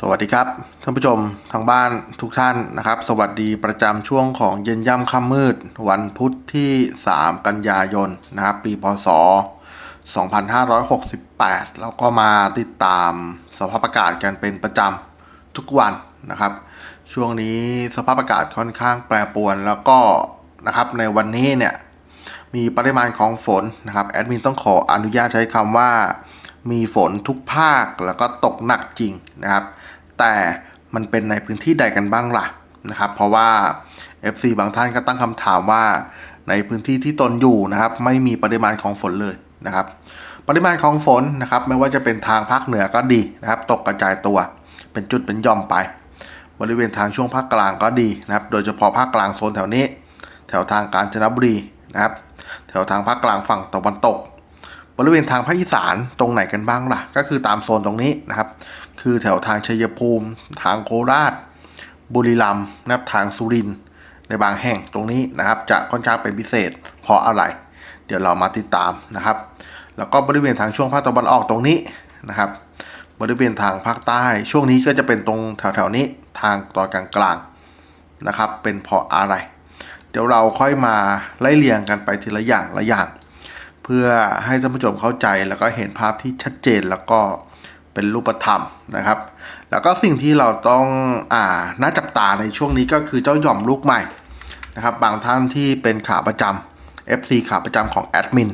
สวัสดีครับท่านผู้ชมทางบ้านทุกท่านนะครับ สวัสดีประจำช่วงของเย็นย่ำค่ำมืด วันพุธที่ 3 กันยายนนะครับปีพศ 2568 แล้วก็มาติดตามสภาพอากาศกันเป็นประจำทุกวันนะครับ ช่วงนี้สภาพอากาศค่อนข้างแปรปรวนแล้วก็นะครับในวันนี้เนี่ยมีปริมาณของฝนนะครับแอดมินต้องขออนุญาตใช้คำว่ามีฝนทุกภาคแล้วก็ตกหนักจริงนะครับ แต่มันเป็นในพื้นที่ใดกันบ้างล่ะนะครับ เพราะว่า FC บางท่านก็ตั้งคำถามว่าในพื้นที่ที่ตนอยู่นะครับ ไม่มีปริมาณของฝนเลยนะครับ ปริมาณของฝนนะครับ ไม่ว่าจะเป็นทางภาคเหนือก็ดีนะครับ ตกกระจายตัว เป็นจุดเป็นย่อมไป บริเวณทางช่วงภาคกลางก็ดีนะครับ โดยเฉพาะภาคกลางโซนแถวนี้ แถวทางกาญจนบุรีนะครับ แถวทางภาคกลางฝั่งตะวันตก บริเวณทางภาคอีสานตรงไหนกันบ้างล่ะ ก็คือตามโซนตรงนี้นะครับ คือแถวทางชัยภูมิ ทางโคราช บุรีรัมย์นะครับทางสุรินทร์ในบางแห่งตรงนี้นะครับ จะค่อนข้างเป็นพิเศษเพราะอะไร เดี๋ยวเรามาติดตามนะครับ แล้วก็บริเวณทางช่วงภาคตะวันออกตรงนี้นะครับ บริเวณทางภาคใต้ ช่วงนี้ก็จะเป็นตรงแถวๆนี้ทางตอนกลางๆนะครับ เป็นเพราะอะไร เดี๋ยวเราค่อยมาไล่เรียงกันไปทีละอย่างละอย่าง เพื่อให้ท่านผู้ชมเข้าใจแล้วก็เห็นภาพที่ชัดเจนแล้วก็เป็นรูปธรรมนะครับ แล้วก็สิ่งที่เราต้องอ่าน่าจับตาในช่วงนี้ก็คือเจ้าหย่อมลูกใหม่นะครับ บางท่านที่เป็นขาประจำ FC ขาประจำของแอดมิน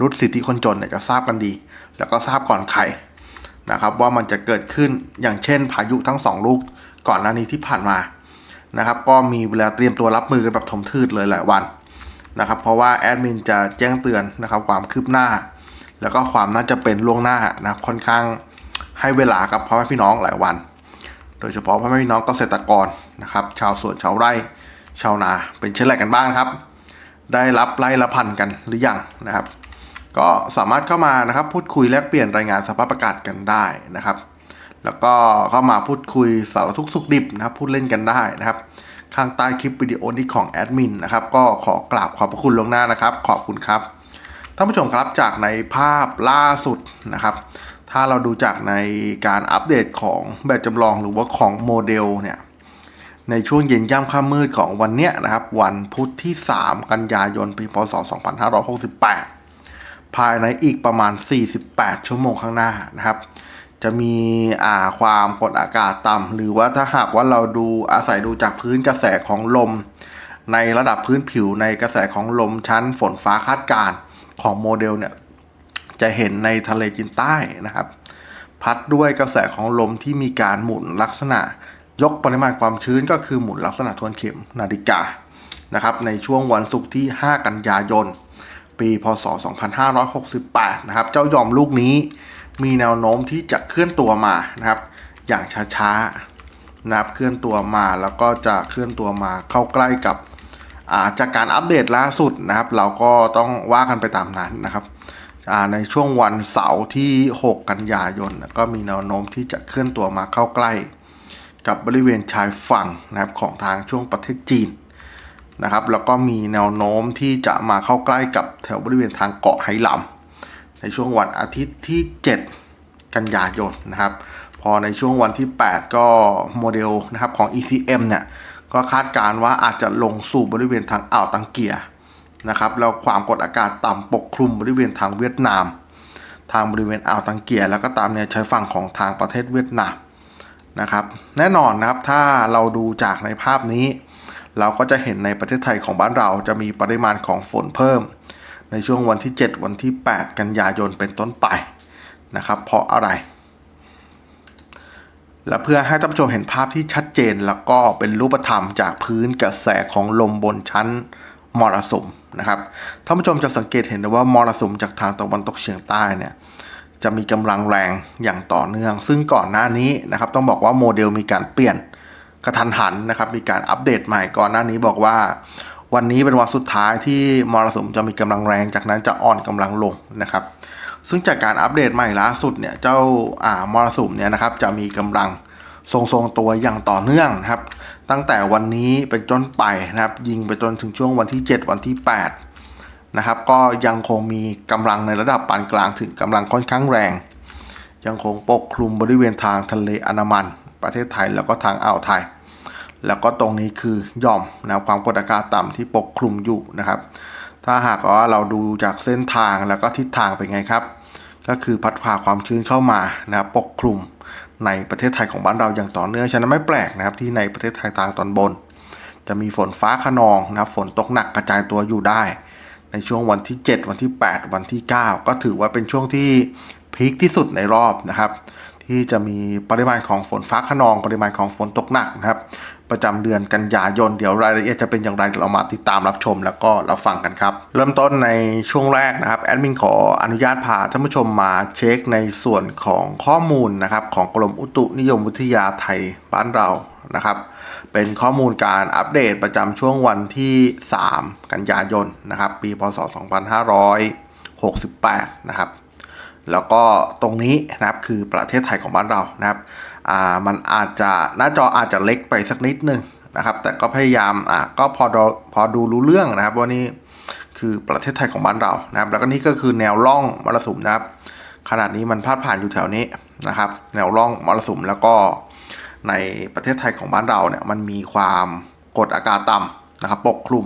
รุดสิทธิคนจนเนี่ยจะทราบกันดี แล้วก็ทราบก่อนใครนะครับว่ามันจะเกิดขึ้นอย่างเช่น พายุทั้งสองลูกก่อนหน้านี้ที่ผ่านมานะครับ ก็มีเวลาเตรียมตัวรับมือกันแบบถมทืดเลยหลายวัน นะครับ เพราะว่าแอดมินจะแจ้งเตือนนะครับความคืบหน้า แล้วก็ความน่าจะเป็นล่วงหน้านะค่อนข้างให้เวลากับพ่อแม่พี่น้องหลายวัน โดยเฉพาะพ่อแม่พี่น้องเกษตรกรนะครับ ชาวสวนชาวไร่ ชาวนาเป็นเช่นไรกันบ้างครับ ได้รับไล่ละพันกันหรือยังนะครับ ก็สามารถเข้ามานะครับพูดคุยแลกเปลี่ยนรายงานสภาพอากาศกันได้นะครับ แล้วก็เข้ามาพูดคุยสารทุกสุขดิบนะครับ พูดเล่นกันได้นะครับ ข้างใต้คลิปวิดีโอนี้ของแอดมินนะครับก็ขอกราบขอบพระคุณลวงหน้านะครับ ขอบคุณครับท่านผู้ชมครับจากในภาพล่าสุดนะครับ ถ้าเราดูจากในการอัปเดตของแบบจำลองหรือว่าของโมเดลเนี่ยในช่วงเย็นย่ำค่ำมืดของวันเนี้ยนะครับ วันพุธที่ 3 กันยายนปีพศ 2568 ภายในอีกประมาณ 48 ชั่วโมงข้างหน้านะครับ จะมีอ่าความกดอากาศต่ำหรือว่าถ้าหากว่าเราดูอาศัยดูจากพื้นกระแสของลม ในระดับพื้นผิวในกระแสของลมชั้นฝนฟ้าคาดการณ์ของโมเดลเนี่ยจะเห็นในทะเลจีนใต้นะครับ พัดด้วยกระแสของลมที่มีการหมุนลักษณะ ยกปริมาณความชื้นก็คือหมุนลักษณะทวนเข็มนาฬิกานะครับในช่วงวันศุกร์ที่ 5 กันยายน ปีพศ 2568 นะครับ เจ้ายอมลูกนี้ มีแนวโน้มที่จะเคลื่อนตัวมานะครับ อย่างช้าๆนะครับเคลื่อนตัวมาแล้วก็จะเคลื่อนตัวมาเข้าใกล้กับาจากการอัปเดตล่าสุดนะครับ เราก็ต้องว่ากันไปตามนั้นนะครับในช่วงวันเสาร์ที่ 6 กันยายนก็มีแนวโน้มที่จะเคลื่อนตัวมาเข้าใกล้ กับบริเวณชายฝั่งนะครับของทางช่วงประเทศจีนนะครับ แล้วก็มีแนวโน้มที่จะมาเข้าใกล้กับแถวบริเวณทางเกาะไหหลำ ในช่วงวันอาทิตย์ที่ 7 กันยายนนะครับ พอในช่วงวันที่ 8 ก็โมเดลนะครับของ ECM เนี่ยก็คาดการณ์ว่าอาจจะลงสู่บริเวณทางอ่าวตังเกียนะครับแล้วความกดอากาศต่ำปกคลุมบริเวณทางเวียดนาม ทางบริเวณอ่าวตังเกียแล้วก็ตามแนวชายฝั่งของทางประเทศเวียดนามนะครับแน่นอนนะครับถ้าเราดูจากในภาพนี้ เราก็จะเห็นในประเทศไทยของบ้านเราจะมีปริมาณของฝนเพิ่ม ในช่วงวันที่ 7 วันที่ 8 กันยายนเป็นต้นไปนะครับ เพราะอะไร และเพื่อให้ท่านผู้ชมเห็นภาพที่ชัดเจนแล้วก็เป็นรูปธรรมจากพื้นกระแสของลมบนชั้นมรสุมนะครับท่านผู้ชมจะสังเกตเห็นได้ว่ามรสุมจากทางตะวันตกเฉียงใต้เนี่ยจะมีกำลังแรงอย่างต่อเนื่อง ซึ่งก่อนหน้านี้นะครับต้องบอกว่าโมเดลมีการเปลี่ยนกระทันหันนะครับมีการอัปเดตใหม่ก่อนหน้านี้บอกว่า วันนี้เป็นวันสุดท้ายที่มรสุมจะมีกำลังแรงจากนั้นจะอ่อนกำลังลงนะครับ ซึ่งจากการอัปเดตใหม่ล่าสุดเนี่ยเจ้าอ่ามรสุมเนี่ยนะครับจะมีกำลังทรงๆตัวอย่างต่อเนื่องนะครับ ตั้งแต่วันนี้เป็นต้นไปนะครับ ยิงไปจนถึงช่วงวันที่ 7 วันที่ 8 นะครับ ก็ยังคงมีกำลังในระดับปานกลางถึงกำลังค่อนข้างแรง ยังคงปกคลุมบริเวณทางทะเลอันดามัน ประเทศไทยแล้วก็ทางอ่าวไทย แล้วก็ตรงนี้คือย่อมนะความกดอากาศต่ำที่ปกคลุมอยู่นะครับ ถ้าหากว่าเราดูจากเส้นทางแล้วก็ทิศทางเป็นไงครับ ก็คือพัดพาความชื้นเข้ามานะครับปกคลุมในประเทศไทยของบ้านเราอย่างต่อเนื่องฉะนั้นไม่แปลกนะครับที่ในประเทศไทยทางตอนบน จะมีฝนฟ้าขนองนะฝนตกหนักกระจายตัวอยู่ได้ ในช่วงวันที่ 7 วันที่ 8 วันที่ 9 ก็ถือว่าเป็นช่วงที่พีคที่สุดในรอบนะครับที่จะมีปริมาณของฝนฟ้าขนองปริมาณของฝนตกหนักนะครับ ประจำเดือนกันยายน เดี๋ยวรายละเอียดจะเป็นอย่างไรเดี๋ยวเรามาติดตามรับชมแล้วก็รับฟังกันครับ เริ่มต้นในช่วงแรกนะครับแอดมินขออนุญาตพาท่านผู้ชมมาเช็คในส่วนของข้อมูลนะครับของกรมอุตุนิยมวิทยาไทยบ้านเรานะครับเป็นข้อมูลการอัปเดตประจำช่วงวันที่ 3 กันยายนนะครับปีพศ 2568 นะครับแล้วก็ตรงนี้นะครับคือประเทศไทยของบ้านเรานะครับ อ่ามันอาจจะหน้าจออาจจะเล็กไปสักนิดนึงนะครับ แต่ก็พยายามอ่าก็พอดูพอดูรู้เรื่องนะครับว่านี่คือประเทศไทยของบ้านเรานะครับ แล้วก็นี่ก็คือแนวร่องมรสุมนะครับ ขนาดนี้มันพาดผ่านอยู่แถวนี้นะครับ แนวร่องมรสุมแล้วก็ในประเทศไทยของบ้านเราเนี่ยมันมีความกดอากาศต่ำนะครับ ปกคลุม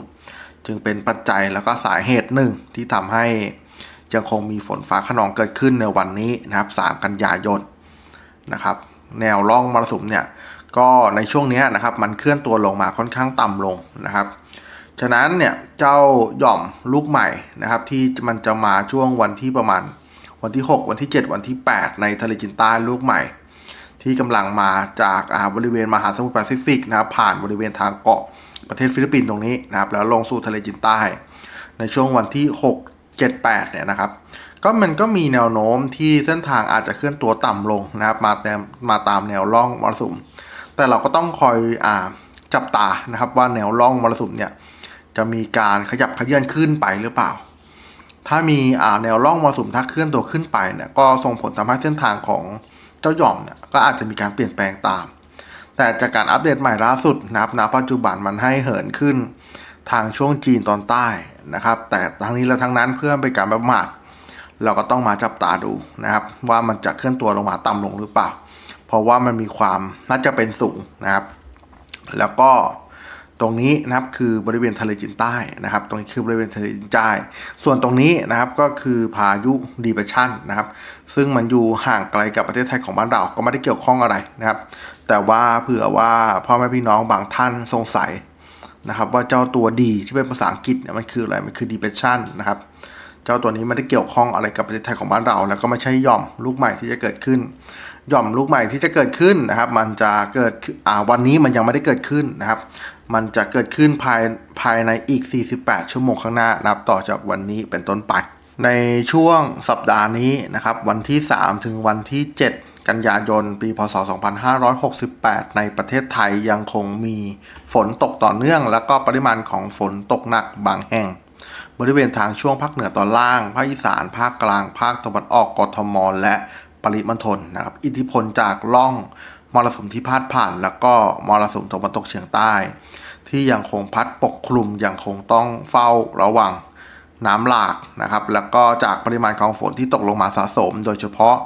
จึงเป็นปัจจัยแล้วก็สาเหตุหนึ่งที่ทำให้ยังคงมีฝนฟ้าขนองเกิดขึ้นในวันนี้นะครับ 3 กันยายนนะครับ แนวร่องมรสุมเนี่ยก็ในช่วงนี้นะครับมันเคลื่อนตัวลงมาค่อนข้างต่ำลงนะครับ ฉะนั้นเนี่ยเจ้าหย่อมลูกใหม่นะครับที่มันจะมาช่วงวันที่ประมาณวันที่ 6 วันที่ 7 วันที่ 8 ในทะเลจีนใต้ลูกใหม่ ที่กำลังมาจากอาบริเวณมหาสมุทรแปซิฟิกนะครับผ่านบริเวณทางเกาะประเทศฟิลิปปินส์ตรงนี้นะครับแล้วลงสู่ทะเลจีนใต้ ในช่วงวันที่ 6 7 8เนี่ยนะครับ ก็มันก็มีแนวโน้มที่เส้นทางอาจจะเคลื่อนตัวต่ำลงนะครับมาแต่มาตามแนวร่องมรสุม แต่เราก็ต้องคอยอ่าจับตานะครับว่าแนวร่องมรสุมเนี่ยจะมีการขยับขยื่นขึ้นไปหรือเปล่า ถ้ามีอ่าแนวร่องมรสุมถ้าเคลื่อนตัวขึ้นไปเนี่ยก็ส่งผลทำให้เส้นทางของเจ้าหย่อมเนี่ยก็อาจจะมีการเปลี่ยนแปลงตาม แต่จากการอัปเดตใหม่ล่าสุดนะครับณปัจจุบันมันให้เหินขึ้นทางช่วงจีนตอนใต้นะครับ แต่ทั้งนี้และทั้งนั้นเพื่อเป็นการประมาท เราก็ต้องมาจับตาดูนะครับ ว่ามันจะเคลื่อนตัวลงมาต่ำลงหรือเปล่า เพราะว่ามันมีความน่าจะเป็นสูงนะครับ แล้วก็ตรงนี้นะครับคือบริเวณทะเลจีนใต้นะครับ ตรงนี้คือบริเวณทะเลจีนใต้ส่วนตรงนี้นะครับก็คือพายุดีเปชันนะครับ ซึ่งมันอยู่ห่างไกลกับประเทศไทยของบ้านเราก็ไม่ได้เกี่ยวข้องอะไรนะครับ แต่ว่าเผื่อว่าพ่อแม่พี่น้องบางท่านสงสัยนะครับ ว่าเจ้าตัวดีที่เป็นภาษาอังกฤษเนี่ยมันคืออะไรมันคือ depression นะครับ เจ้าตัวนี้ไม่ได้เกี่ยวข้องอะไรกับประเทศไทยของบ้านเรา แล้วก็ไม่ใช่หย่อมลูกใหม่ที่จะเกิดขึ้นหย่อมลูกใหม่ที่จะเกิดขึ้นนะครับ มันจะเกิดขึ้นอ่าวันนี้มันยังไม่ได้เกิดขึ้นนะครับ มันจะเกิดขึ้นภายภายในอีก 48 ชั่วโมงข้างหน้านับต่อจากวันนี้เป็นต้นไป ในช่วงสัปดาห์นี้นะครับ วันที่ 3 ถึงวันที่ 7 กันยายน ปี พศ 2568 ในประเทศไทยยังคงมีฝนตกต่อเนื่อง แล้วก็ปริมาณของฝนตกหนักบางแห่ง บริเวณทางช่วงภาคเหนือตอนล่าง ภาคอีสาน ภาคกลาง ภาคตะวันออกกทม และปริมณฑลนะครับ อิทธิพลจากล่องมรสุมที่พาดผ่าน แล้วก็มรสุมตะวันตกเฉียงใต้ ที่ยังคงพัดปกคลุมยังคงต้องเฝ้าระวังน้ำหลากนะครับ แล้วก็จากปริมาณของฝนที่ตกลงมาสะสม โดยเฉพาะ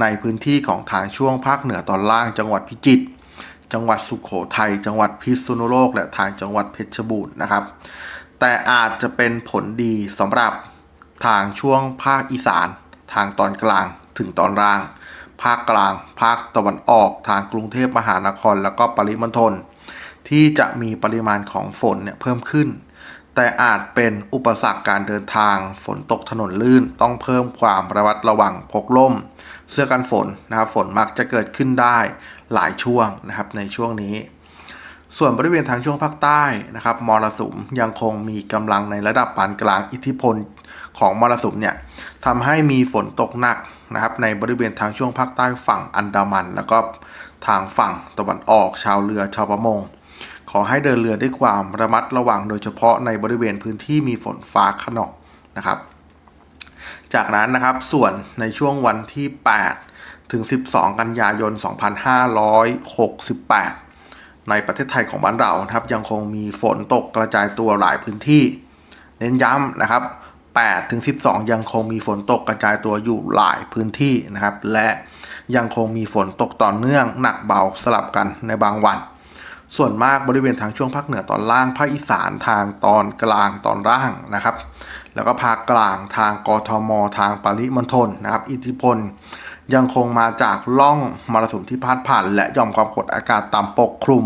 ในพื้นที่ของทางช่วงภาคเหนือตอนล่าง จังหวัดพิจิตร จังหวัดสุขโขทัย จังหวัดพิษณุโลก และทางจังหวัดเพชรบูรณ์นะครับ แต่อาจจะเป็นผลดีสำหรับทางช่วงภาคอีสาน ทางตอนกลางถึงตอนล่าง ภาคกลาง ภาคตะวันออกทางกรุงเทพมหานคร แล้วก็ปริมณฑลที่จะมีปริมาณของฝนเนี่ยเพิ่มขึ้น แต่อาจเป็นอุปสรรคการเดินทาง ฝนตกถนนลื่น ต้องเพิ่มความระมัดระวังพกล่ม เสื้อกันฝนนะครับฝนมักจะเกิดขึ้นได้หลายช่วงนะครับในช่วงนี้ ส่วนบริเวณทางช่วงภาคใต้นะครับมรสุมยังคงมีกำลังในระดับปานกลางอิทธิพลของมรสุมเนี่ยทำให้มีฝนตกหนักนะครับในบริเวณทางช่วงภาคใต้ฝั่งอันดามัน แล้วก็ทางฝั่งตะวันออกชาวเรือชาวประมง ขอให้เดินเรือด้วยความระมัดระวังโดยเฉพาะในบริเวณพื้นที่มีฝนฟ้าขนองนะครับ จากนั้นนะครับส่วนในช่วงวันที่ 8 ถึง 12 กันยายน 2568 ในประเทศไทยของบ้านเรานะครับ ยังคงมีฝนตกกระจายตัวหลายพื้นที่ เน้นย้ำนะครับ8ถึง12 ยังคงมีฝนตกกระจายตัวอยู่หลายพื้นที่นะครับ และยังคงมีฝนตกต่อเนื่องหนักเบาสลับกันในบางวัน ส่วนมากบริเวณทางช่วงภาคเหนือตอนล่างภาคอีสานทางตอนกลางตอนล่างนะครับ แล้วก็ภาคกลางทางกทม ทางปริมณฑลนะครับ อิทธิพล ยังคงมาจากล่องมรสุมที่พาดผ่านและหย่อมความกดอากาศต่ำปกคลุม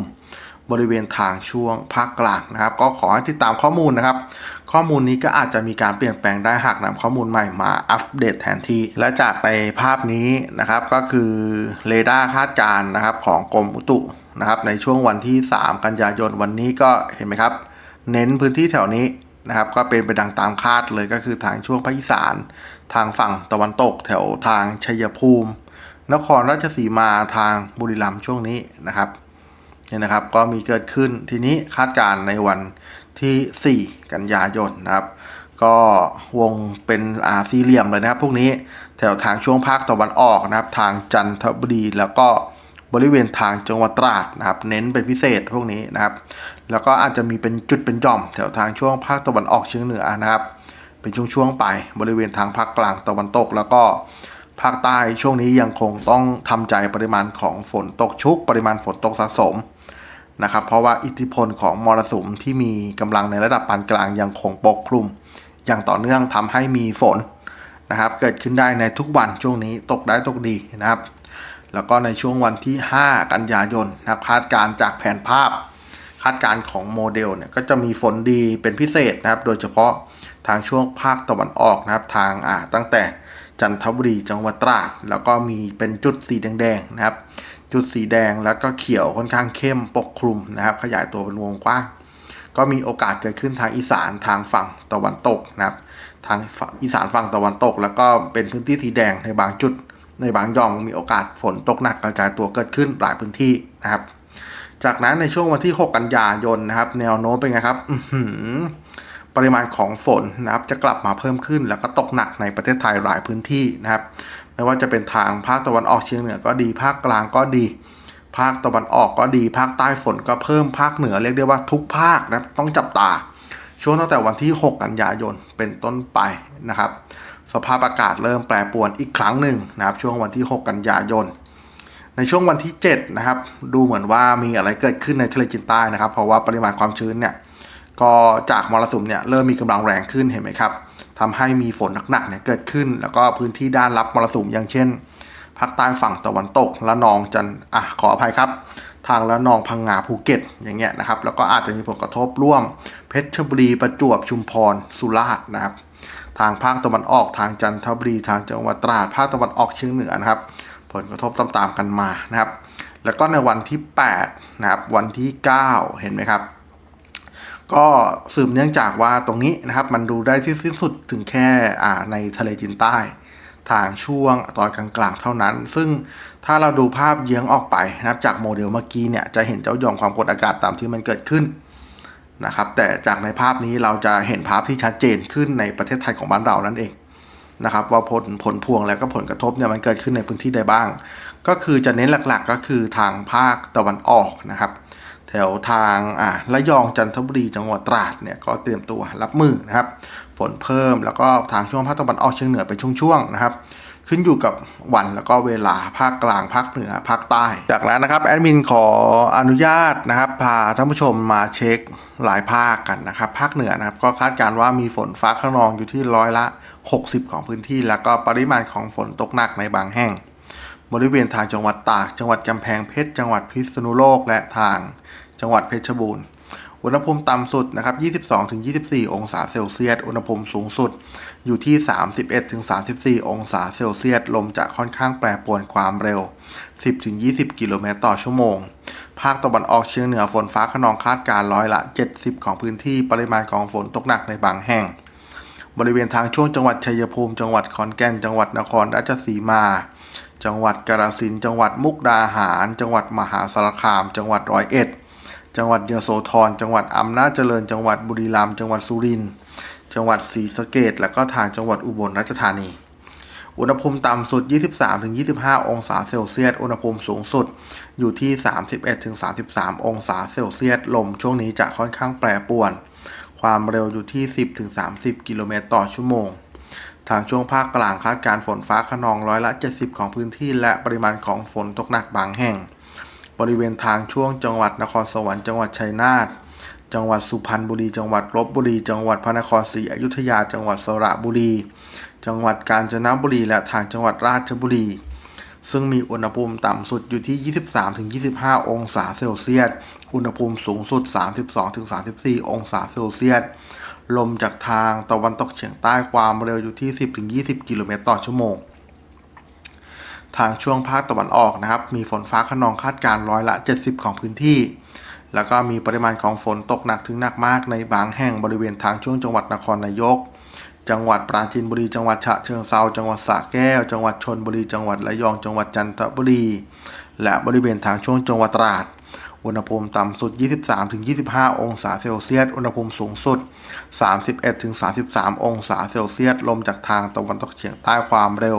บริเวณทางช่วงภาคกลางนะครับ ก็ขอให้ติดตามข้อมูลนะครับ ข้อมูลนี้ก็อาจจะมีการเปลี่ยนแปลงได้หากนำข้อมูลใหม่มาอัปเดตแทนที่ และจากในภาพนี้นะครับก็คือเรดาร์คาดการณ์นะครับของกรมอุตุนะครับในช่วงวันที่ 3 กันยายนวันนี้ก็เห็นไหมครับ เน้นพื้นที่แถวนี้นะครับก็เป็นไปดังตามคาดเลยก็คือทางช่วงภาคอีสาน ทางฝั่งตะวันตกแถวทางชัยภูมิ นครราชสีมาทางบุรีรัมย์ช่วงนี้นะครับเนี่ยนะครับก็มีเกิดขึ้นทีนี้คาดการณ์ในวันที่ 4 กันยายนนะครับ ก็วงเป็นอาสี่เหลี่ยมเลยนะครับ พวกนี้แถวทางช่วงภาคตะวันออกนะครับ ทางจันทบุรีแล้วก็บริเวณทางจังหวัดตราดนะครับ เน้นเป็นพิเศษพวกนี้นะครับ แล้วก็อาจจะมีเป็นจุดเป็นย่อม แถวทางช่วงภาคตะวันออกเฉียงเหนือนะครับ เป็นช่วงๆไปบริเวณทางภาคกลางตะวันตก แล้วก็ภาคใต้ช่วงนี้ยังคงต้องทำใจปริมาณของฝนตกชุก ปริมาณฝนตกสะสมนะครับ เพราะว่าอิทธิพลของมรสุมที่มีกำลังในระดับปานกลางยังคงปกคลุม อย่างต่อเนื่องทำให้มีฝนนะครับ เกิดขึ้นได้ในทุกวันช่วงนี้ตกได้ตกดีนะครับ แล้วก็ในช่วงวันที่ 5 กันยายนนะครับคาดการณ์จากแผนภาพ คาดการณ์ของโมเดลเนี่ยก็จะมีฝนดีเป็นพิเศษนะครับ โดยเฉพาะ ทางช่วงภาคตะวันออกนะครับ ทางอ่าตั้งแต่จันทบุรีจังหวัดตราดแล้วก็มีเป็นจุดสีแดงๆนะครับ จุดสีแดงแล้วก็เขียวค่อนข้างเข้มปกคลุมนะครับ ขยายตัวเป็นวงกว้างก็มีโอกาสเกิดขึ้นทางอีสานทางฝั่งตะวันตกนะครับ ทางอีสานฝั่งตะวันตก แล้วก็เป็นพื้นที่สีแดงในบางจุด ในบางย่อมมีโอกาสฝนตกหนักกระจายตัวเกิดขึ้นหลายพื้นที่นะครับ จากนั้นในช่วงวันที่ 6 กันยายนนะครับ แนวโน้มเป็นไงครับ ปริมาณของฝนนะครับจะกลับมาเพิ่มขึ้น แล้วก็ตกหนักในประเทศไทยหลายพื้นที่นะครับ ไม่ว่าจะเป็นทางภาคตะวันออกเฉียงเหนือก็ดีภาคกลางก็ดี ภาคตะวันออกก็ดี ภาคใต้ฝนก็เพิ่มภาคเหนือเรียกได้ว่าทุกภาคนะต้องจับตา ช่วงตั้งแต่วันที่ 6 กันยายนเป็นต้นไปนะครับ สภาพอากาศเริ่มแปรปรวนอีกครั้งหนึ่งนะครับ ช่วงวันที่ 6 กันยายนในช่วงวันที่ 7 นะครับ ดูเหมือนว่ามีอะไรเกิดขึ้นในทะเลจีนใต้นะครับ เพราะว่าปริมาณความชื้นเนี่ย ก็จากมรสุมเนี่ยเริ่มมีกำลังแรงขึ้นเห็นไหมครับทำให้มีฝนหนักๆเนี่ยเกิดขึ้น แล้วก็พื้นที่ด้านรับมรสุมอย่างเช่นภาคใต้ฝั่งตะวันตกละนองจันอะขออภัยครับ ทางละนองพังงาภูเก็ตอย่างเงี้ยนะครับ แล้วก็อาจจะมีผลกระทบร่วม เพชรบุรีประจวบชุมพรสุราษฎร์นะครับ ทางภาคตะวันออกทางจันทบุรีทางจังหวัดตราดภาคตะวันออกเฉียงเหนือนะครับ ผลกระทบตามๆกันมานะครับ แล้วก็ในวันที่8นะครับวันที่ 9 เห็นไหมครับ ก็สืบเนื่องจากว่าตรงนี้นะครับมันดูได้ที่สิ้นสุดถึงแค่อ่าในทะเลจีนใต้ ทางช่วงตอนกลางๆเท่านั้น ซึ่งถ้าเราดูภาพเยื้องออกไปนะครับจากโมเดลเมื่อกี้เนี่ยจะเห็นเจ้าหย่อมความกดอากาศต่ำที่มันเกิดขึ้นนะครับแต่จากในภาพนี้เราจะเห็นภาพที่ชัดเจนขึ้นในประเทศไทยของบ้านเรานั่นเองนะครับว่าผลผลพวงและก็ผลกระทบเนี่ยมันเกิดขึ้นในพื้นที่ใดบ้าง ก็คือจะเน้นหลักๆก็คือทางภาคตะวันออกนะครับ วทางอ่าระยองจันทบุรีจังหวัดตราดเนี่ยก็เตรียมตัวรับมือนะครับฝนเพิ่มแล้วก็ทางช่วงภาคตะวันออกเฉียงเหนือเป็นช่วงๆนะครับ ขึ้นอยู่กับวันแล้วก็เวลาภาคกลางภาคเหนือภาคใต้ จากนั้นนะครับแอดมินขออนุญาตนะครับ พาท่านผู้ชมมาเช็คหลายภาคกันนะครับ ภาคเหนือนะครับก็คาดการณ์ว่ามีฝนฟ้าขนองอยู่ที่ร้อยละ 60 ของพื้นที่ แล้วก็ปริมาณของฝนตกหนักในบางแห่ง บริเวณทางจังหวัดตาก จังหวัดกำแพงเพชรจังหวัดพิษณุโลกและทาง จังหวัดเพชรบูรณ์ อุณหภูมิต่ำสุดนะครับ 22-24 องศาเซลเซียส อุณหภูมิสูงสุดอยู่ที่ 31-34 องศาเซลเซียส ลมจะค่อนข้างแปรปรวนความเร็ว 10-20 กิโลเมตรต่อชั่วโมง ภาคตะวันออกเฉียงเหนือฝนฟ้าขนองคาดการร้อยละ 70 ของพื้นที่ปริมาณของฝนตกหนักในบางแห่ง บริเวณทางช่วงจังหวัดชัยภูมิ จังหวัดขอนแก่น จังหวัดนครราชสีมาจังหวัดกาฬสินจังหวัดมุกดาหาร จังหวัดมหาสารคาม จังหวัดร้อยเอ็ด จังหวัดยโสธร จังหวัดอำนาจเจริญ จังหวัดบุรีรัมย์ จังหวัดสุรินทร์ จังหวัดศรีสะเกษและก็ทางจังหวัดอุบลราชธานี อุณหภูมิต่ำสุด 23-25 องศาเซลเซียส อุณหภูมิสูงสุดอยู่ที่ 31-33 องศาเซลเซียส ลมช่วงนี้จะค่อนข้างแปรปรวน ความเร็วอยู่ที่ 10-30 กิโลเมตรต่อชั่วโมงทางช่วงภาคกลางคาดการฝนฟ้าขนองร้อยละ 70 ของพื้นที่และปริมาณของฝนตกหนักบางแห่ง บริเวณทางช่วงจังหวัดนครสวรรค์จังหวัดชัยนาทจังหวัดสุพรรณบุรี จังหวัดลบบุรี จังหวัดพระนครศรีอยุธยา จังหวัดสระบุรี จังหวัดกาญจนบุรี และทางจังหวัดราชบุรี ซึ่งมีอุณหภูมิต่ำสุดอยู่ที่ 23-25 องศาเซลเซียส อุณหภูมิสูงสุด 32-34 องศาเซลเซียส ลมจากทางตะวันตกเฉียงใต้ความเร็วอยู่ที่ 10-20 กิโลเมตรต่อชั่วโมง ทางช่วงภาคตะวันออกนะครับ มีฝนฟ้าขนองคาดการร้อยละ 70 ของพื้นที่ แล้วก็มีปริมาณของฝนตกหนักถึงหนักมากในบางแห่งบริเวณทางช่วงจังหวัดนครนายก จังหวัดปราจีนบุรี จังหวัดฉะเชิงเซาจังหวัดสระแก้ว จังหวัดชนบุรี จังหวัดระยอง จังหวัดจันทบุรี และบริเวณทางช่วงจังหวัดตราด อุณหภูมิต่ำสุด 23-25 องศาเซลเซียส อุณหภูมิสูงสุด 31-33 องศาเซลเซียส ลมจากทางตะวันตกเฉียงใต้ความเร็ว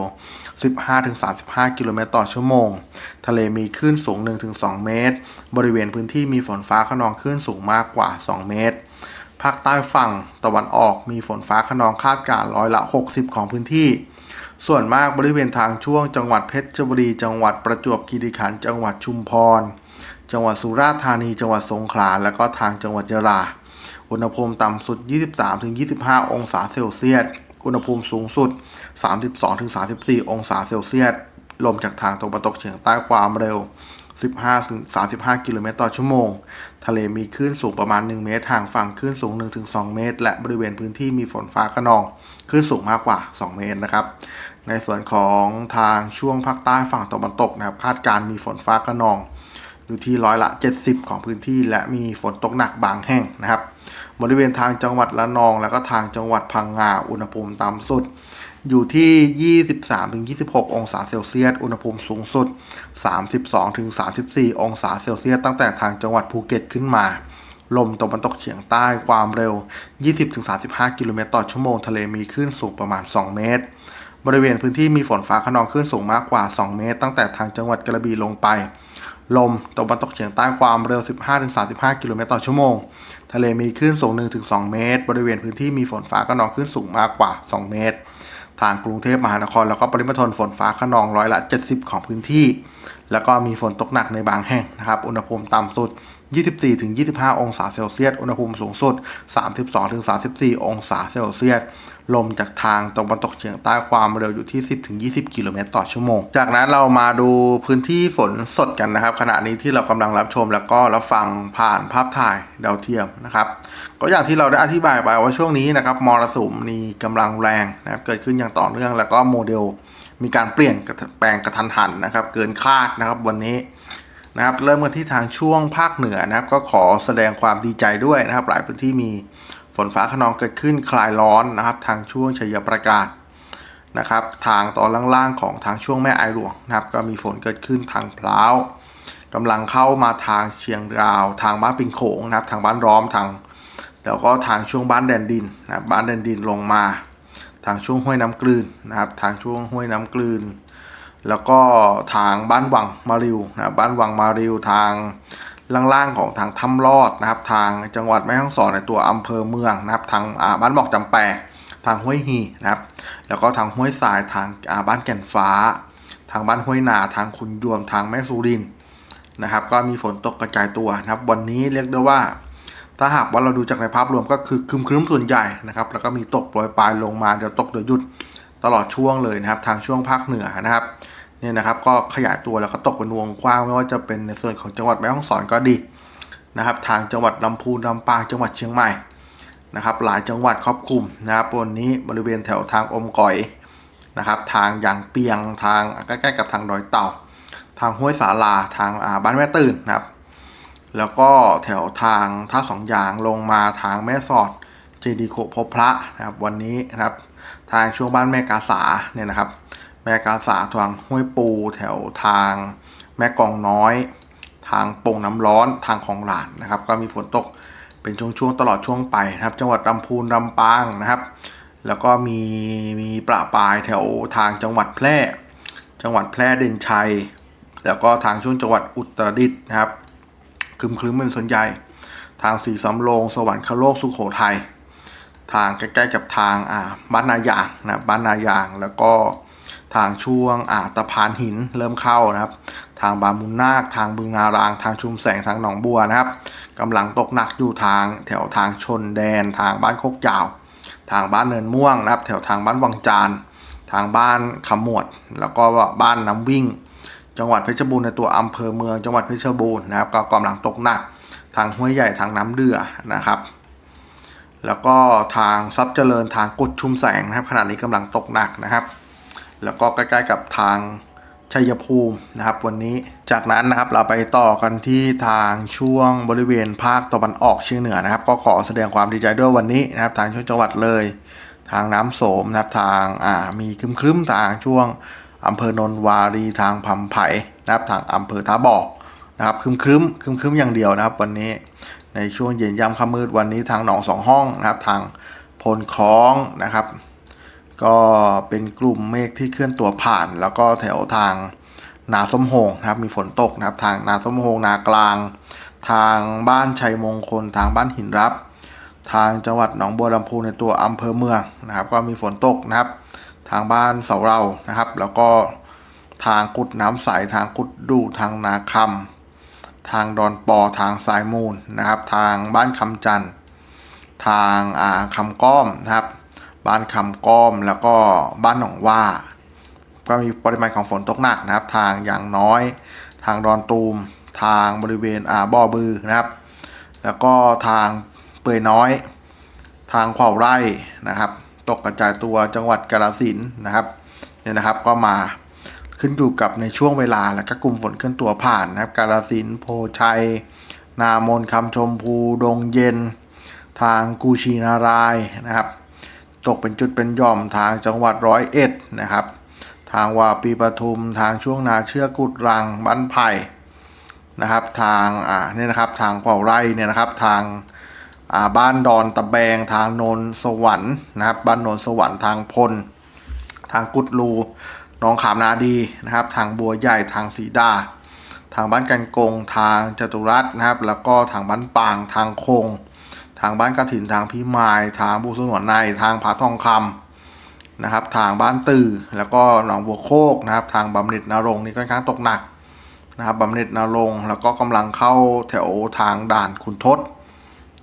15-35 กิโลเมตรต่อชั่วโมง ทะเลมีคลื่นสูง 1-2 เมตร บริเวณพื้นที่มีฝนฟ้าขนองคลื่นสูงมากกว่า 2 เมตรภาคใต้ฝั่งตะวันออกมีฝนฟ้าขนองคาดการร้อยละ 60 ของพื้นที่ ส่วนมากบริเวณทางช่วงจังหวัดเพชรบุรี จังหวัดประจวบคีรีขันธ์จังหวัดชุมพร จังหวัดสุราษฎร์ธานี จังหวัดสงขลา และก็ทางจังหวัดยะลา อุณหภูมิต่ำสุด 23-25 องศาเซลเซียส อุณหภูมิสูงสุด 32-34 องศาเซลเซียส ลมจากทางตะวันตกเฉียงใต้ความเร็ว 15-35 กิโลเมตรต่อชั่วโมง ทะเลมีคลื่นสูงประมาณ 1 เมตรห่างฝั่งคลื่นสูง 1-2 เมตร และบริเวณพื้นที่มีฝนฟ้าขนอง คลื่นสูงมากกว่า 2 เมตรนะครับ ในส่วนของทางช่วงภาคใต้ฝั่งตะวันตกนะครับ คาดการมีฝนฟ้าขนอง อยู่ที่ร้อยละ 70 ของพื้นที่ และมีฝนตกหนักบางแห่งนะครับ บริเวณทางจังหวัดละนอง แล้วก็ทางจังหวัดพังงาอุณหภูมิต่ำสุด อยู่ที่ 23-26 องศาเซลเซียส อุณหภูมิสูงสุด 32-34 องศาเซลเซียส ตั้งแต่ทางจังหวัดภูเก็ตขึ้นมา ลมตะวันตกเฉียงใต้ความเร็ว 20-35 กิโลเมตรต่อชั่วโมง ทะเลมีคลื่นสูงประมาณ 2 เมตรบริเวณพื้นที่มีฝนฟ้าขนองคลื่นสูงมากกว่า 2 เมตร ตั้งแต่ทางจังหวัดกระบี่ลงไป ลมตะวันตกเฉียงใต้ความเร็ว 15-35 กิโลเมตรต่อชั่วโมง ทะเลมีคลื่นสูง 1-2 เมตร บริเวณพื้นที่มีฝนฟ้าขนองคลื่นสูงมากกว่า 2 เมตร ทางกรุงเทพมหานคร แล้วก็ปริมณฑลฝนฟ้าขนองร้อยละ 70 ของพื้นที่ แล้วก็มีฝนตกหนักในบางแห่งนะครับ อุณหภูมิต่ำสุด 24-25 องศาเซลเซียส อุณหภูมิสูงสุด 32-34 องศาเซลเซียส ลมจากทางตะวันตกเฉียงใต้ความเร็วอยู่ที่ 10-20 กิโลเมตรต่อชั่วโมง จากนั้นเรามาดูพื้นที่ฝนสดกันนะครับ ขณะนี้ที่เรากำลังรับชมแล้วก็รับฟังผ่านภาพถ่ายดาวเทียมนะครับก็อย่างที่เราได้อธิบายไปว่าช่วงนี้นะครับมรสุมมีกำลังแรงนะครับเกิดขึ้นอย่างต่อเนื่องแล้วก็โมเดลมีการเปลี่ยนแปลงกระทันหันนะครับ เกินคาดนะครับวันนี้นะครับเริ่มกันที่ทางช่วงภาคเหนือนะครับ ก็ขอแสดงความดีใจด้วยนะครับ หลายพื้นที่มี ฝนฟ้าขนองเกิดขึ้นคลายร้อนนะครับทางช่วงชัยประกาศนะครับทางตอนล่างๆของทางช่วงแม่ไอหลวงนะครับก็มีฝนเกิดขึ้นทางพร้าวกำลังเข้ามาทางเชียงดาว ทางบ้านปิงโขงนะครับทางบ้านร้อมทางแล้วก็ทางช่วงบ้านแดนดินนะบบ้านแดนดินลงมา ทางช่วงห้วยน้ำกลืนนะครับทางช่วงห้วยน้ำกลืน แล้วก็ทางบ้านวังมาริวนะบบ้านวังมาริวทาง ล่างๆของทางถ้ำลอดนะครับ ทางจังหวัดแม่ฮ่องสอนในตัวอำเภอเมืองนะครับ ทางบ้านบอกจำแปกทางห้วยฮีนะครับ แล้วก็ทางห้วยทรายทางบ้านแก่นฟ้า ทางบ้านห้วยนาทางคุณยวมทางแม่สุรินนะครับ ก็มีฝนตกกระจายตัวนะครับ วันนี้เรียกได้ว่า ถ้าหากว่าเราดูจากในภาพรวมก็คือครึ้มๆส่วนใหญ่นะครับ แล้วก็มีตกโปรยปลายลงมาเดี๋ยวตกเดี๋ยวหยุดตลอดช่วงเลยนะครับ ทางช่วงภาคเหนือนะครับ เนี่ยนะครับก็ขยายตัวแล้วก็ตกเป็นวงกว้างไม่ว่าจะเป็นในส่วนของจังหวัดแม่ฮ่องสอนก็ดีนะครับ ทางจังหวัดลำพูนลำปางจังหวัดเชียงใหม่นะครับ หลายจังหวัดครอบคลุมนะครับวันนี้บริเวณแถวทางอมก๋อยนะครับ ทางยางเปียงทางใกล้ๆกับทางดอยเต่า ทางห้วยสาลาทางาบ้านแม่ตื่นนะครับ แล้วก็แถวทางท่าสองยางลงมาทางแม่สอดเจดีโคพบพระนะครับ วันนี้นะครับ ทางช่วงบ้านแม่กาสาเนี่ยนะครับ แม่กาสาทางห้วยปูแถวทางแม่กองน้อย ทางโป่งน้ำร้อนทางของหลานนะครับ ก็มีฝนตกเป็นช่วงๆตลอดช่วงไปนะครับ จังหวัดลำพูนลำปางนะครับ แล้วก็มีมีประปายแถวทางจังหวัดแพร่ จังหวัดแพร่เด่นชัย แล้วก็ทางช่วงจังหวัดอุตรดิตถ์นะครับคลึมคลึมเป็นส่วนใหญ่ ทางสีสำโรงสวรรคโลกสุขโขทัยทางใกล้ๆกับทางอ่าบ้านนายางนะบ้านนายางแล้วก็ ทางช่วงอ่าตะพานหินเริ่มเข้านะครับ ทางบางมุนนาค ทางบึงนาราง ทางชุมแสง ทางหนองบัวนะครับกำลังตกหนักอยู่ทางแถวทางชนแดน ทางบ้านโคกยาว ทางบ้านเนินม่วงนะครับ แถวทางบ้านวังจาน ทางบ้านขมวด แล้วก็บ้านน้ำวิ่ง จังหวัดเพชรบูรณ์ในตัวอำเภอเมือง จังหวัดเพชรบูรณ์นะครับก็กำลังตกหนัก ทางห้วยใหญ่ทางน้ำเดือนะครับแล้วก็ทางซับเจริญทางกุดชุมแสงนะครับขณะนี้กำลังตกหนักนะครับ แล้วก็ใกล้ๆกับทางชัยภูมินะครับวันนี้จากนั้นนะครับเราไปต่อกันที่ทางช่วงบริเวณภาคตะวันออกเฉียงเหนือนะครับ ก็ขอแสดงความดีใจด้วยวันนี้นะครับ ทางช่วงจังหวัดเลย ทางน้ำโสมนะครับทางอ่ามีครึ้มๆทางช่วงอำเภอโนนวารีทางพำไผ่นะครับทางอำเภอท่าบ่อนะครับครึ้มๆครึ้มครึ้มๆอย่างเดียวนะครับ วันนี้ในช่วงเย็นย่ำค่ำมืดวันนี้ทางหนองสองห้องนะครับ ทางพลคล้องนะครับ ก็เป็นกลุ่มเมฆที่เคลื่อนตัวผ่าน แล้วก็แถวทางนาส้มโหงนะครับ มีฝนตกนะครับ ทางนาส้มโหงนากลาง ทางบ้านชัยมงคล ทางบ้านหินรับ ทางจังหวัดหนองบัวลำพูในตัวอำเภอเมืองนะครับ ก็มีฝนตกนะครับ ทางบ้านเสาเรานะครับ แล้วก็ทางกุดน้ำใสทางกุดดูทางนาคำทางดอนปอทางสายมูลนะครับ ทางบ้านคำจันทร์ทางอ่าคำก้อมนะครับ บ้านคำก้อมแล้วก็บ้านหนองว่า ก็มีปริมาณของฝนตกหนักนะครับ ทางอย่างน้อย ทางดอนตูม ทางบริเวณอ่าบ่อบือนะครับ แล้วก็ทางเปื่อยน้อย ทางขวาวไร่นะครับ ตกกระจายตัวจังหวัดกาฬสินนะครับเนี่ยนะครับก็มาขึ้นอยู่กับในช่วงเวลาและก็กลุ่มฝนเคลื่อนตัวผ่านนะครับ กาฬสินโพชัย นามนคำชมพู ดงเย็น ทางกูชีนารายนะครับ ตกเป็นจุดเป็นย่อมทางจังหวัดร้อยเอ็ดนะครับ ทางวาปีปทุมทางช่วงนาเชือกกุดรังบ้านไผ่นะครับ ทางอ่าเนี่ยนะครับทางขวาวไร่เนี่ยนะครับทางอ่าบ้านดอนตะแบง ทางโนนสวรรค์นะครับบ้านโนนสวรรค์ทางพล ทางกุดลูหนองขามนาดีนะครับ ทางบัวใหญ่ทางสีดา ทางบ้านกันกง ทางจตุรัสนะครับ แล้วก็ทางบ้านปางทางคง ทางบ้านกระถินทางพิมาย ทางบุสนวนในทางผาทองคำนะครับ ทางบ้านตือแล้วก็หนองบัวโคกนะครับ ทางบำเหน็จนรงนี่ค่อนข้างตกหนักนะครับบำเหน็จนรงแล้วก็กำลังเข้าแถวทางด่านขุนทศ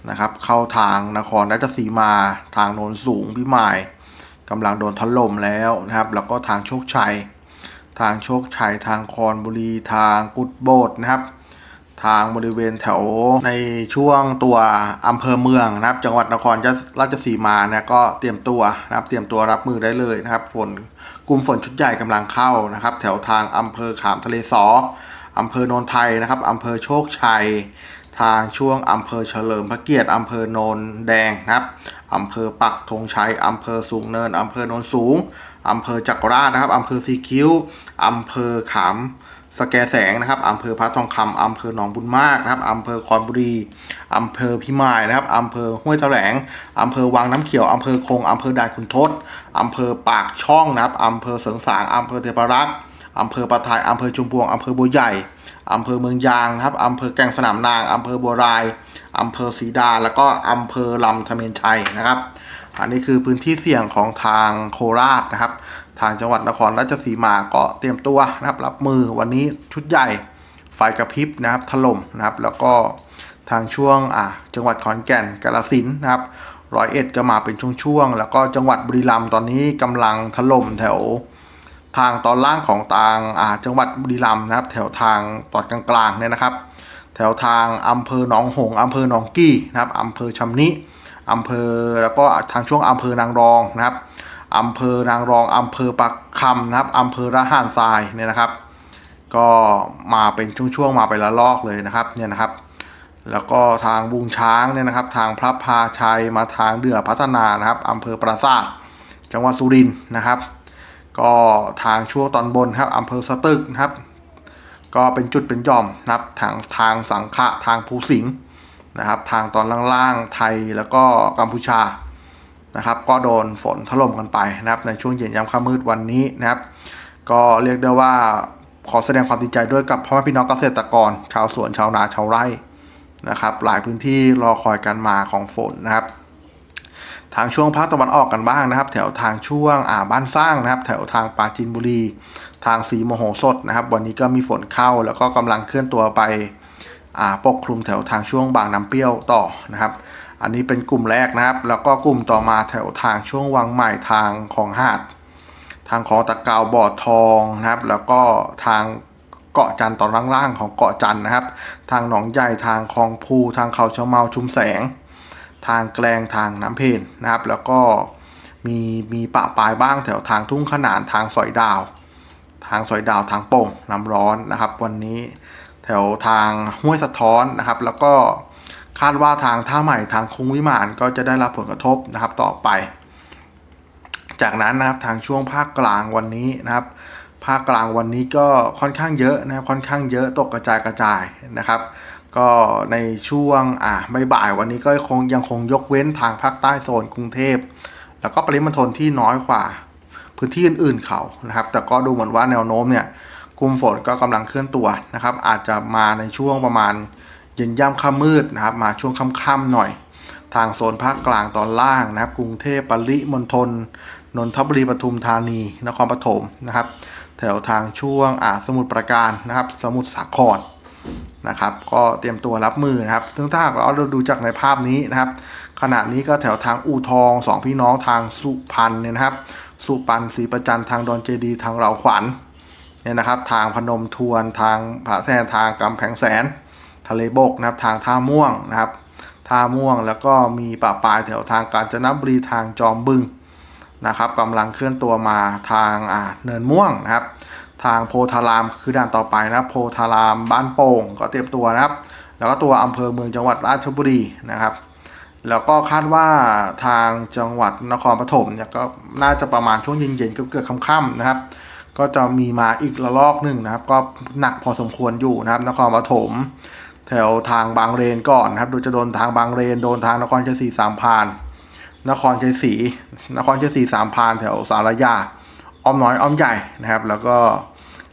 นะครับ เข้าทางนครราชสีมา ทางโนนสูงพิมายกำลังโดนถล่มแล้วนะครับ แล้วก็ทางโชคชัย ทางโชคชัยทางคอนบุรีทางกุดโบดนะครับ ทางบริเวณแถวในช่วงตัวอำเภอเมืองนะครับ จังหวัดนครราชสีมาเนี่ยก็เตรียมตัวนะครับเตรียมตัวรับมือได้เลยนะครับฝนกลุ่มฝนชุดใหญ่กำลังเข้านะครับ แถวทางอำเภอขามทะเลสออำเภอโนนไทยนะครับอำเภอโชคชัย ทางช่วงอำเภอเฉลิมพระเกียรติอำเภอโนนแดงนะครับอำเภอปักธงชัยอำเภอสูงเนินอำเภอโนนสูงอำเภอจักรราชนะครับอำเภอสีคิ้วอำเภอขาม สแกแสงนะครับอำเภอพระทองคำอำเภอหนองบุญมากนะครับอำเภอคอนบุรีอำเภอพิมายนะครับอำเภอห้วยแถลงอำเภอวังน้ำเขียวอำเภอคงอำเภอด่านขุนทดอำเภอปากช่องนะครับอำเภอเสริงสางอำเภอเทพรักษ์อำเภอปะทายอำเภอชุมพวงอำเภอบัวใหญ่อำเภอเมืองยางนะครับอำเภอแก่งสนามนางอำเภอบัวรายอำเภอศรีดา แล้วก็อำเภอลำธเมนชัยนะครับ อันนี้คือพื้นที่เสี่ยงของทางโคราชนะครับ ทางจังหวัดนครราชสีมาก็เตรียมตัวนะครับ รับมือวันนี้ชุดใหญ่ไฟกระพริบนะครับถล่มนะครับ แล้วก็ทางช่วงอ่าจังหวัดขอนแก่นกาฬสินนะครับร้อยเอ็ดก็มาเป็นช่วงๆแล้วก็จังหวัดบุรีรัมย์ตอนนี้กำลังถล่มแถว ทางตอนล่างของทางอ่าจังหวัดบุรีรัมย์นะครับ แถวทางตอนกลางๆเนี่ยนะครับ แถวทางอำเภอหนองหงอำเภอหนองกี้นะครับอำเภอชำนิอำเภอแล้วก็ทางช่วงอำเภอนางรองนะครับ อำเภอนางรองอำเภอปักคำนะครับอำเภอระห่านทรายเนี่ยนะครับ ก็มาเป็นช่วงๆมาไปละลอกเลยนะครับเนี่ยนะครับ แล้วก็ทางบุงช้างเนี่ยนะครับ ทางพระพาชัยมาทางเดือพัฒนานะครับอำเภอปราสาทจังหวัดสุรินทร์นะครับ ก็ทางช่วงตอนบนครับอำเภอสตึกนะครับ ก็เป็นจุดเป็นหย่อมนะครับทางทางสังขะทางภูสิงห์นะครับ ทางตอนล่างๆไทยแล้วก็กัมพูชา นะครับก็โดนฝนถล่มกันไปนะครับในช่วงเย็นยามค่ำมืดวันนี้นะครับ ก็เรียกได้ว่าขอแสดงความดีใจด้วยกับพ่อแม่พี่น้องเกษตรกร ชาวสวนชาวนาชาวไร่นะครับ หลายพื้นที่รอคอยการมาของฝนนะครับ ทางช่วงภาคตะวันออกกันบ้างนะครับ แถวทางช่วงอ่าบ้านสร้างนะครับ แถวทางปราจีนบุรี ทางสีโมโหสดนะครับ วันนี้ก็มีฝนเข้าแล้วก็กำลังเคลื่อนตัวไปอ่าปกคลุมแถวทางช่วงบางน้ำเปรี้ยวต่อนะครับอันนี้เป็นกลุ่มแรกนะครับ แล้วก็กลุ่มต่อมาแถวทางช่วงวังใหม่ทางของหาด ทางของตะกาวบ่อทองนะครับ แล้วก็ทางเกาะจันตอนล่างๆของเกาะจันนะครับ ทางหนองใหญ่ทางคลองภูทางเขาเชะเมาชุมแสง ทางแกลงทางน้ำเพนนะครับ แล้วก็มีมีปะปลายบ้างแถวทางทุ่งขนานทางสอยดาว ทางสอยดาวทางโป่งน้ำร้อนนะครับ วันนี้แถวทางห้วยสะท้อนนะครับ แล้วก็ คาดว่าทางท่าใหม่ทางคุ้งวิมานก็จะได้รับผลกระทบนะครับต่อไป จากนั้นนะครับทางช่วงภาคกลางวันนี้นะครับ ภาคกลางวันนี้ก็ค่อนข้างเยอะนะครับค่อนข้างเยอะตกกระจายกระจายนะครับ ก็ในช่วงอ่าบ่ายวันนี้ก็คงยังคงยกเว้นทางภาคใต้โซนกรุงเทพ แล้วก็ปริมณฑลที่น้อยกว่าพื้นที่อื่นๆเขานะครับ แต่ก็ดูเหมือนว่าแนวโน้มเนี่ยกลุ่มฝนก็กำลังเคลื่อนตัวนะครับ อาจจะมาในช่วงประมาณ เย็นย่ำค่ำมืดนะครับ มาช่วงค่ำๆหน่อย ทางโซนภาคกลางตอนล่างนะครับ กรุงเทพปริมณฑลนนทบุรีปทุมธานี นครปฐมนะครับ แถวทางช่วงอ่าสมุทรปราการนะครับ สมุทรสาครนะครับ ก็เตรียมตัวรับมือนะครับซึ่งถ้าหากเราดูจากในภาพนี้นะครับ ขณะนี้ก็แถวทางอู่ทองสองพี่น้องทางสุพรรณเนี่ยนะครับ สุพรรณศรีประจันทางดอนเจดีย์ทางเราขวัญเนี่ยนะครับ ทางพนมทวนทางผาแท่นทางกำแพงแสน ทะเลบกนะครับทางท่าม่วงนะครับท่าม่วงแล้วก็มีป่าปลายแถวทางกาญจนบุรีทางจอมบึงนะครับกำลังเคลื่อนตัวมาทางเนินม่วงนะครับ ทางโพธารามคือด่านต่อไปนะครับโพธารามบ้านโป่งก็เตรียมตัวนะครับ แล้วก็ตัวอำเภอเมืองจังหวัดราชบุรีนะครับ แล้วก็คาดว่าทางจังหวัดนครปฐมเนี่ยก็น่าจะประมาณช่วงเย็นๆเกือบๆค่ำๆนะครับ ก็จะมีมาอีกระลอกหนึ่งนะครับ ก็หนักพอสมควรอยู่นะครับ นครปฐม แถวทางบางเลนก่อนนะครับ โดยจะโดนทางบางเลนโดนทางนครชัยศรีสามพาน นครชัยศรีนครชัยศรีสามพาน แถวสารยาอ้อมน้อยอ้อมใหญ่นะครับ แล้วก็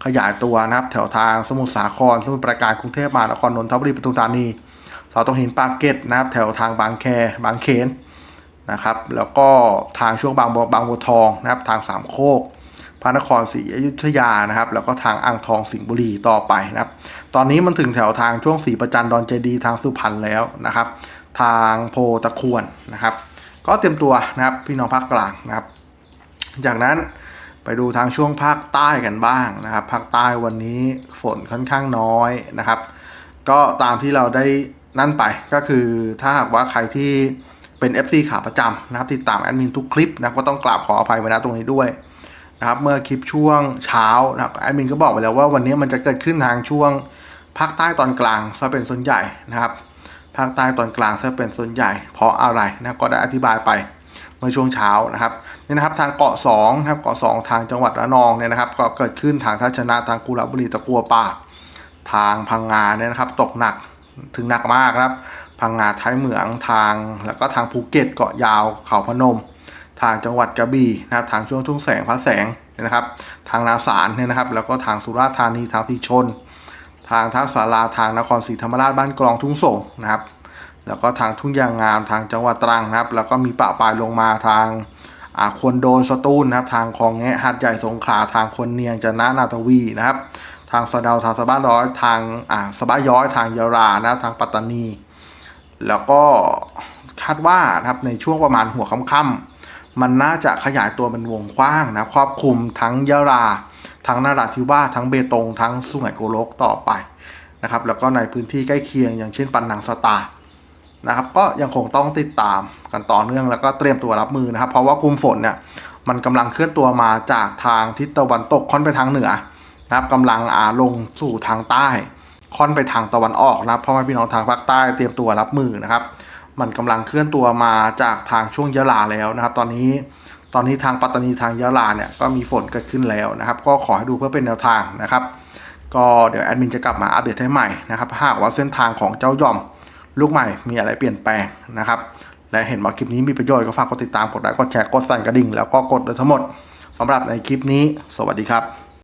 ขยายตัวนะครับ แถวทางสมุทรสาคร สมุทรปราการกรุงเทพมหานครนนทบุรีปทุมธานีเสาตรงหินปากเกร็ดนะครับ แถวทางบางแคบางเขนนะครับ แล้วก็ทางช่วงบางบัวบางบัวทองนะครับ ทางสามโคก พระนครศรีอยุธยานะครับ แล้วก็ทางอ่างทองสิงห์บุรีต่อไปนะครับ ตอนนี้มันถึงแถวทางช่วงศรีประจันดอนเจดีย์ทางสุพรรณแล้วนะครับ ทางโพตะควรนะครับ ก็เตรียมตัวนะครับพี่น้องภาคกลางนะครับ จากนั้นไปดูทางช่วงภาคใต้กันบ้างนะครับ ภาคใต้วันนี้ฝนค่อนข้างน้อยนะครับ ก็ตามที่เราได้นั่นไปก็คือถ้าหากว่าใครที่เป็น FC ขาประจำนะครับติดตามแอดมินทุกคลิปนะก็ต้องกราบขออภัยไว้ณตรงนี้ด้วย นะครับเมื่อคลิปช่วงเช้านะครับแอดมินก็บอกไปแล้วว่าวันนี้มันจะเกิดขึ้นทางช่วงภาคใต้ตอนกลางซะเป็นส่วนใหญ่นะครับภาคใต้ตอนกลางซะเป็นส่วนใหญ่ เพราะอะไรนะก็ได้อธิบายไปเมื่อช่วงเช้านะครับนี่นะครับทางเกาะ2นะครับเกาะ2ทางจังหวัดระนองเนี่ยนะครับ ก็เกิดขึ้นทางทัชนะทางกุระบุรีตะกัวป่า ทางพังงาเนี่ยนะครับ ตกหนักถึงหนักมากครับพังงาท้ายเหมืองทางแล้วก็ทางภูเก็ตเกาะยาวเขาพนม ทางจังหวัดกระบี่นะครับทางช่วงทุ่งแสงพระแสงนะครับ ทางนาสารเนี่ยนะครับ แล้วก็ทางสุราษฎร์ธานีทางสีชน ทางท่าสาราทางนครศรีธรรมราชบ้านกลองทุ่งส่งนะครับ แล้วก็ทางทุ่งยางงามทางจังหวัดตรังนะครับ แล้วก็มีปะปลายลงมาทางอาควนโดนสตูลนะครับ ทางคลองแงะหัดใหญ่สงขลาทางคนเนียงจันทนาทวีนะครับ ทางสะเดาทางสะบ้าร้อยทางอ่าสะบ้าย้อยทางยารานะทางปัตตานี แล้วก็คาดว่านะครับในช่วงประมาณหัวค่ำ มันน่าจะขยายตัวเป็นวงกว้างนะครอบคลุมทั้งยาราทั้งนาราธิวาสทั้งเบตง ทั้งสุไหงโกลกต่อไปนะครับแล้วก็ในพื้นที่ใกล้เคียงอย่างเช่นปันนังสตานะครับก็ยังคงต้องติดตามกันต่อเนื่องแล้วก็เตรียมตัวรับมือนะครับ เพราะว่ากลุ่มฝนเนี่ยมันกำลังเคลื่อนตัวมาจากทางทิศตะวันตกค่อนไปทางเหนือนะครับกำลังอาลงสู่ทางใต้ ค่อนไปทางตะวันออกนะครับพ่อแม่พี่น้องทางภาคใต้เตรียมตัวรับมือนะครับ มันกำลังเคลื่อนตัวมาจากทางช่วงยะลาแล้วนะครับ ตอนนี้ตอนนี้ทางปัตตานีทางยะลาเนี่ยก็มีฝนเกิดขึ้นแล้วนะครับ ก็ขอให้ดูเพื่อเป็นแนวทางนะครับ ก็เดี๋ยวแอดมินจะกลับมาอัปเดตให้ใหม่นะครับหากว่าเส้นทางของเจ้าย่อมลูกใหม่มีอะไรเปลี่ยนแปลงนะครับ และเห็นว่าคลิปนี้มีประโยชน์ก็ฝากกดติดตามกดไลค์กดแชร์กดสั่นกระดิ่งแล้วก็กดเลยทั้งหมดสำหรับในคลิปนี้ สวัสดีครับ